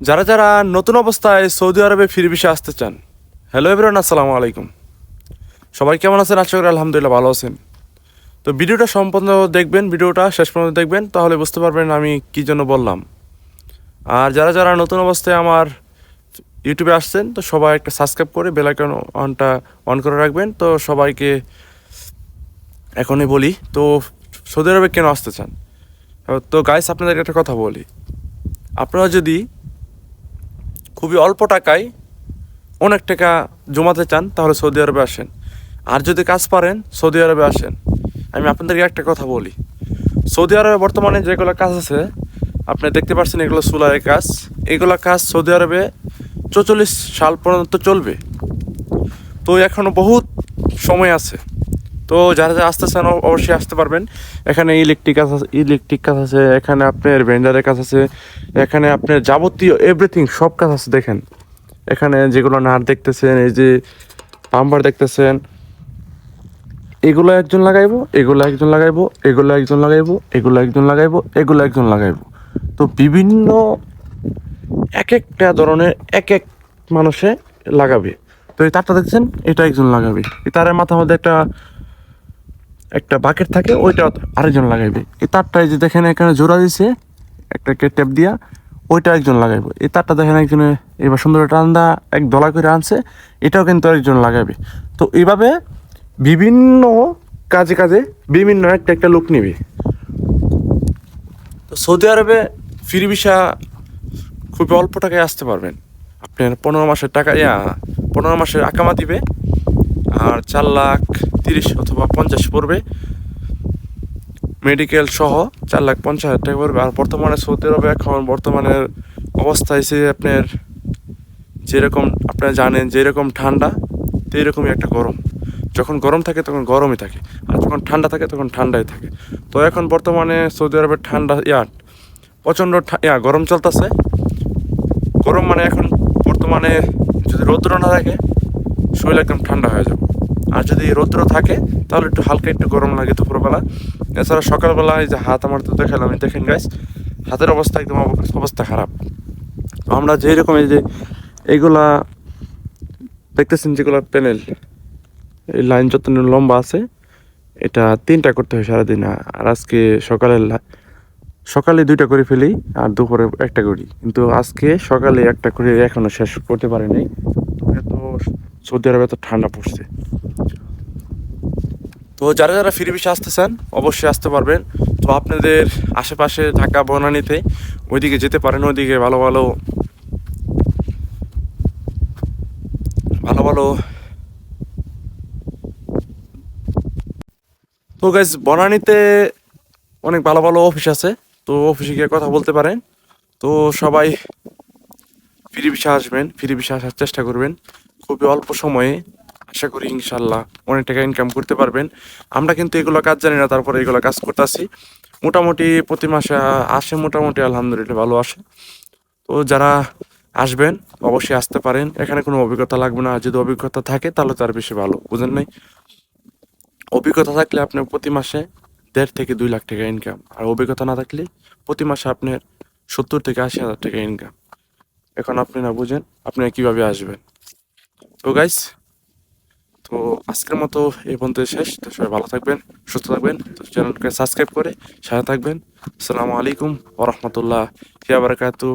যারা যারা নতুন অবস্থায় সৌদি আরবে ফিরে ভিসা আসতে চান হ্যালো এভরিওয়ান আসসালামু আলাইকুম। সবাই কেমন আছেন? আশা করি আলহামদুলিল্লাহ ভালো আছেন। তো ভিডিওটা সম্পূর্ণ দেখবেন, ভিডিওটা শেষ পর্যন্ত দেখবেন, তাহলে বুঝতে পারবেন আমি কী জন্য বললাম। আর যারা যারা নতুন অবস্থায় আমার ইউটিউবে আসছেন, তো সবাই একটা সাবস্ক্রাইব করে বেলাইকন অনটা অন করে রাখবেন। তো সবাইকে এখনই বলি, তো সৌদি আরবে কেন আসতে চান? তো গাইস আপনাদেরকে একটা কথা বলি। আপনারা যদি খুবই অল্প টাকায় অনেক টাকা জমাতে চান, তাহলে সৌদি আরবে আসেন। আর যদি কাজ পারেন, সৌদি আরবে আসেন। আমি আপনাদেরকে একটা কথা বলি। সৌদি আরবে বর্তমানে যেগুলো কাজ আছে, আপনি দেখতে পাচ্ছেন এগুলো সোলারের কাজ। এগুলো কাজ সৌদি আরবে চৌচল্লিশ সাল পর্যন্ত চলবে। তো এখনও বহুত সময় আছে। তো যারা যারা আসতে চান অবশ্যই আসতে পারবেন। এখানে ইলেকট্রিক কাজ আছে ইলেকট্রিক কাজ আছে, এখানে আপনার ভেন্ডারের কাজ আছে, এখানে আপনার যাবতীয় এভরিথিং সব কাজ আছে দেখেন। এখানে যেগুলো নাট দেখতেছেন, এই যে পাম্পার দেখতেছেন, এগুলো একজন লাগাইবো, এগুলো একজন লাগাইবো, এগুলো একজন লাগাইবো, এগুলো একজন লাগাইবো, এগুলো একজন লাগাইবো। তো বিভিন্ন এক একটা ধরনের এক এক মানুষে লাগাবে। তো এই তারটা দেখছেন, এটা একজন লাগাবে। তারের মাথার মধ্যে একটা একটা বাকেট থাকে, ওইটা আরেকজন লাগাইবে। এই তারটা যে দেখেন এখানে জোড়া দিছে, একটা টেপ দিয়া, ওইটা একজন লাগাইবে। এই তারটা দেখেন একজনে এবার সুন্দর একটা টান্দা এক দলা করে আনছে, এটাও কিন্তু একজন লাগাবে তো এইভাবে বিভিন্ন কাজে কাজে বিভিন্ন একটা একটা লোক নিবে। তো সৌদি আরবে ফ্রি ভিসা খুবই অল্প টাকায় আসতে পারবেন। আপনার পনেরো মাসের টাকা পনেরো মাসের আকামা দিবে, আর চার লাখ তিরিশ অথবা পঞ্চাশ পড়বে। মেডিকেল সহ চার লাখ পঞ্চাশ হাজার টাকা পড়বে। আর বর্তমানে সৌদি আরবে এখন বর্তমানের অবস্থা এসে আপনার যেরকম আপনারা জানেন যেরকম ঠান্ডা তো এরকমই একটা গরম। যখন গরম থাকে তখন গরমই থাকে। আর যখন ঠান্ডা থাকে তখন ঠান্ডাই থাকে। তো এখন বর্তমানে সৌদি আরবের ঠান্ডা, ইয়া, প্রচণ্ড ইয়া, গরম চলতেছে। গরম মানে এখন বর্তমানে যদি রৌদ্র না থাকে, শরীর একদম ঠান্ডা হয়ে যাবে। আর যদি রৌদ্র থাকে, তাহলে একটু হালকা একটু গরম লাগে দুপুরবেলা। এছাড়া সকালবেলা এই যে হাত আমার তো দেখালাম দেখেন গাইস হাতের অবস্থা একদম অবস্থা খারাপ। আমরা যেরকম এই যে এইগুলা দেখতেছেন যেগুলো প্যানেল এই লাইন যত লম্বা আছে, এটা তিনটা করতে হয় সারাদিন। আর আজকে সকালে লা- সকালে দুইটা করে ফেলি আর দুপুরে একটা করি। কিন্তু আজকে সকালে একটা করে এখনও শেষ করতে পারিনি এত সৌদি আরবে এত ঠান্ডা পড়ছে। তো যারা যারা ফিরে বেশি আসতে চান অবশ্যই আসতে পারবেন। তো আপনাদের আশেপাশে ঢাকা, বনানীতে ওইদিকে যেতে পারেন, ওইদিকে ভালো ভালো ভালো ভালো তো গাইজ বনানীতে অনেক ভালো ভালো অফিস আছে। তো অফিসে গিয়ে কথা বলতে পারেন। তো সবাই ফ্রি ভিসা আসবেন ফ্রি ভিসা আসার চেষ্টা করবেন। খুবই অল্প সময়ে আশা করি ইনশাল্লাহ অনেক টাকা ইনকাম করতে পারবেন। আমরা কিন্তু এগুলো কাজ জানি না, তারপরে এগুলো কাজ করতেছি। মোটামুটি প্রতি মাসে আসে, মোটামুটি আলহামদুলিল্লাহ ভালো আসে। তো যারা আসবেন, অবশ্যই আসতে পারেন। এখানে কোনো অভিজ্ঞতা লাগবে না। যদি অভিজ্ঞতা থাকে, তাহলে তার বেশি ভালো, বুঝেন নাই? অভিজ্ঞতা থাকলে আপনার প্রতি মাসে দেড় থেকে দুই লাখ টাকা ইনকাম আর অভিজ্ঞতা না থাকলে প্রতি মাসে আপনার সত্তর থেকে আশি হাজার টাকা ইনকাম এখন আপনি না বুঝেন, আপনি কীভাবে আসবেন? তো গাইস তো আজকের মতো এই পর্যন্ত শেষ। তো সবাই ভালো থাকবেন, সুস্থ থাকবেন। তো চ্যানেলকে সাবস্ক্রাইব করে সাথে থাকবেন। আসসালামু আলাইকুম ওরহমতুল্লাহ বারাকাতু